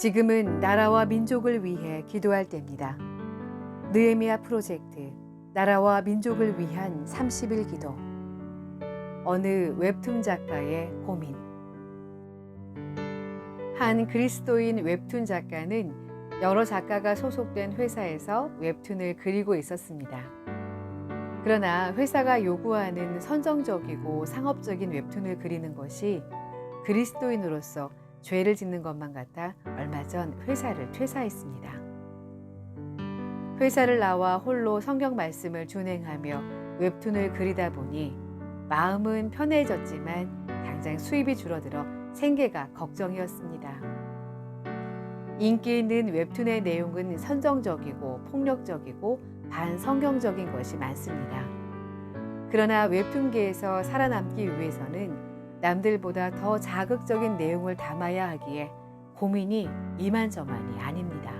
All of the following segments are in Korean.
지금은 나라와 민족을 위해 기도할 때입니다. 느헤미야 프로젝트 나라와 민족을 위한 30일 기도 어느 웹툰 작가의 고민 한 그리스도인 웹툰 작가는 여러 작가가 소속된 회사에서 웹툰을 그리고 있었습니다. 그러나 회사가 요구하는 선정적이고 상업적인 웹툰을 그리는 것이 그리스도인으로서 죄를 짓는 것만 같아 얼마 전 회사를 퇴사했습니다. 회사를 나와 홀로 성경 말씀을 준행하며 웹툰을 그리다 보니 마음은 편해졌지만 당장 수입이 줄어들어 생계가 걱정이었습니다. 인기 있는 웹툰의 내용은 선정적이고 폭력적이고 반성경적인 것이 많습니다. 그러나 웹툰계에서 살아남기 위해서는 남들보다 더 자극적인 내용을 담아야 하기에 고민이 이만저만이 아닙니다.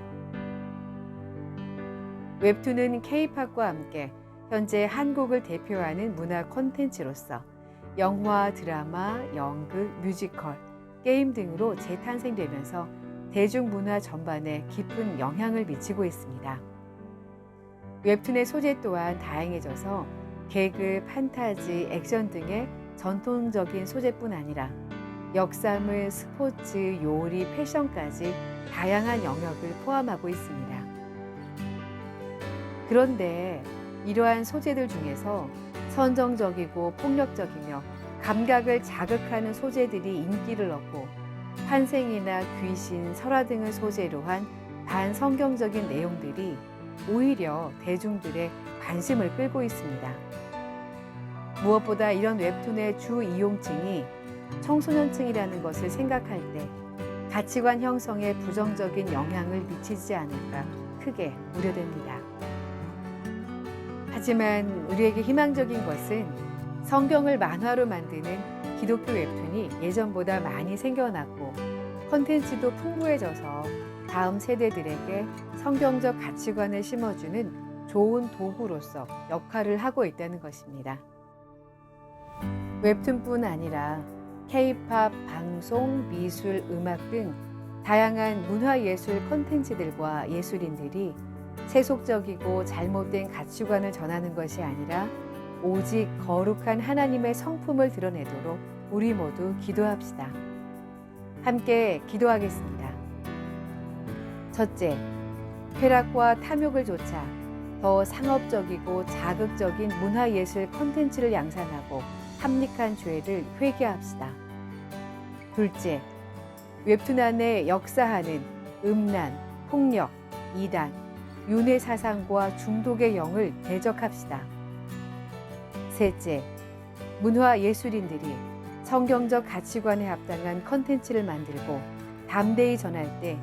웹툰은 K-팝과 함께 현재 한국을 대표하는 문화 콘텐츠로서 영화, 드라마, 연극, 뮤지컬, 게임 등으로 재탄생되면서 대중문화 전반에 깊은 영향을 미치고 있습니다. 웹툰의 소재 또한 다양해져서 개그, 판타지, 액션 등의 전통적인 소재뿐 아니라 역사물, 스포츠, 요리, 패션까지 다양한 영역을 포함하고 있습니다. 그런데 이러한 소재들 중에서 선정적이고 폭력적이며 감각을 자극하는 소재들이 인기를 얻고 환생이나 귀신, 설화 등을 소재로 한 반성경적인 내용들이 오히려 대중들의 관심을 끌고 있습니다. 무엇보다 이런 웹툰의 주 이용층이 청소년층이라는 것을 생각할 때 가치관 형성에 부정적인 영향을 미치지 않을까 크게 우려됩니다. 하지만 우리에게 희망적인 것은 성경을 만화로 만드는 기독교 웹툰이 예전보다 많이 생겨났고 컨텐츠도 풍부해져서 다음 세대들에게 성경적 가치관을 심어주는 좋은 도구로서 역할을 하고 있다는 것입니다. 웹툰뿐 아니라 K-팝, 방송, 미술, 음악 등 다양한 문화예술 콘텐츠들과 예술인들이 세속적이고 잘못된 가치관을 전하는 것이 아니라 오직 거룩한 하나님의 성품을 드러내도록 우리 모두 기도합시다. 함께 기도하겠습니다. 첫째, 쾌락과 탐욕을 좇아 더 상업적이고 자극적인 문화예술 콘텐츠를 양산하고 합리한 죄를 회개합시다. 둘째, 웹툰 안에 역사하는 음란, 폭력, 이단, 윤회 사상과 중독의 영을 대적합시다. 셋째, 문화 예술인들이 성경적 가치관에 합당한 컨텐츠를 만들고 담대히 전할 때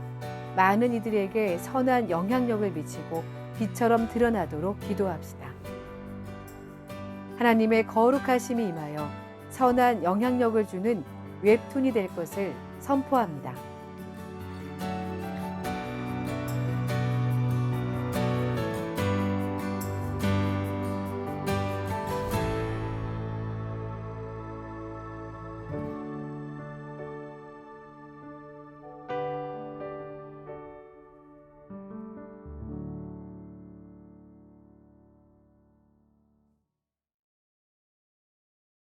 많은 이들에게 선한 영향력을 미치고 빛처럼 드러나도록 기도합시다. 하나님의 거룩하심이 임하여 선한 영향력을 주는 웹툰이 될 것을 선포합니다.